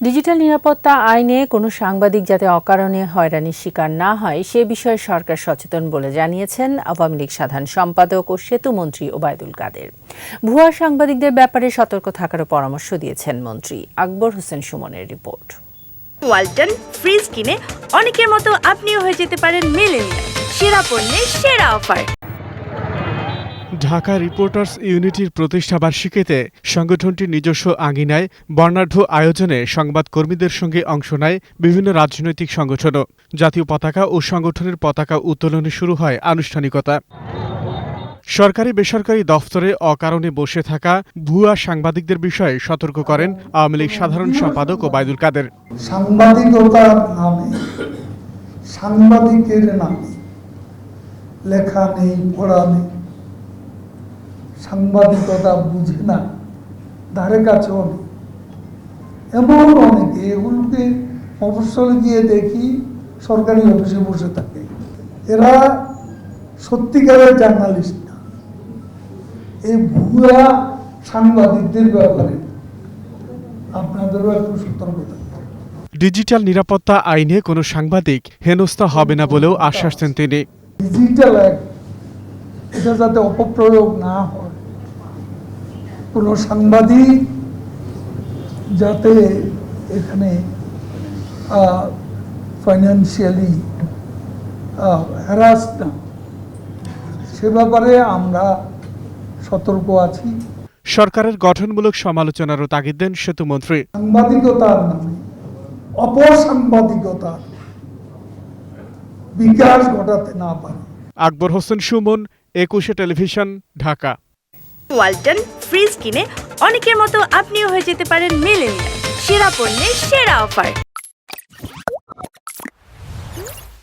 Digital নিরাপত্তা আইনে কোনো সাংবাদিক যাতে অকারণে হয়রানির শিকার না হয়, সে বিষয়ে সরকার সচেতন বলে জানিয়েছেন আওয়ামী লীগ সাধারণ সম্পাদক ও সেতুমন্ত্রী ওবায়দুল কাদের। ভুয়া সাংবাদিকদের ব্যাপারে সতর্ক থাকারও পরামর্শ দিয়েছেন মন্ত্রী আকবর হোসেন সুমনের রিপোর্ট। ওয়ালটন ফ্রিজ কিনে অনেকের মতো আপনিও হয়ে যেতে পারেন মেলেনিয়া সেরা পণ্যের সেরা অফার। ঢাকা রিপোর্টার্স ইউনিটির প্রতিষ্ঠাবার্ষিকীতে সংগঠনটির নিজস্ব আঙিনায় বর্ণাঢ্য আয়োজনে সংবাদকর্মীদের সঙ্গে অংশ নেয় বিভিন্ন রাজনৈতিক সংগঠনও। জাতীয় পতাকা ও সংগঠনের পতাকা উত্তোলনে শুরু হয় আনুষ্ঠানিকতা। সরকারি বেসরকারি দফতরে অকারণে বসে থাকা ভুয়া সাংবাদিকদের বিষয়ে সতর্ক করেন আওয়ামী লীগ সাধারণ সম্পাদক ওবায়দুল কাদের। সাংবাদিকতার নামে, সাংবাদিকের নামে, লেখা নেই, পড়া নেই। সাংবাদিকতা বুঝে না ধারে কাছেও নেই। এমন অনেকে এগুলোকে মফস্বলে গিয়ে দেখি সরকারি অফিসে বসে থাকে। এরা সত্যিকারের জার্নালিস্ট না। এই ভুয়া সাংবাদিকদের ব্যাপারে আপনাদেরও একটু সতর্ক ডিজিটাল নিরাপত্তা আইনে কোনো সাংবাদিক হেনস্থা হবে না বলেও আশ্বাস দেন তিনি। ডিজিটাল অ্যাক্ট এটা যাতে অপপ্রয়োগ না হয়। কোনো সাংবাদিক যাতে এখানে ফাইন্যান্সিয়ালি হ্যারাস না সে ব্যাপারে আমরা সতর্ক আছি। সরকারের গঠনমূলক সমালোচনারও তাগিদ দেন সেতুমন্ত্রী। সাংবাদিকতার নামে অপসাংবাদিকতার বিকাশ ঘটাতে না পারে। আকবর হোসেন সুমন একুশে টেলিভিশন, ঢাকা। ওয়ালটন ফ্রিজ কিনে অনেকের মতো আপনিও হয়ে যেতে পারেন মেলেনিয়া সেরা পণ্যের সেরা অফার।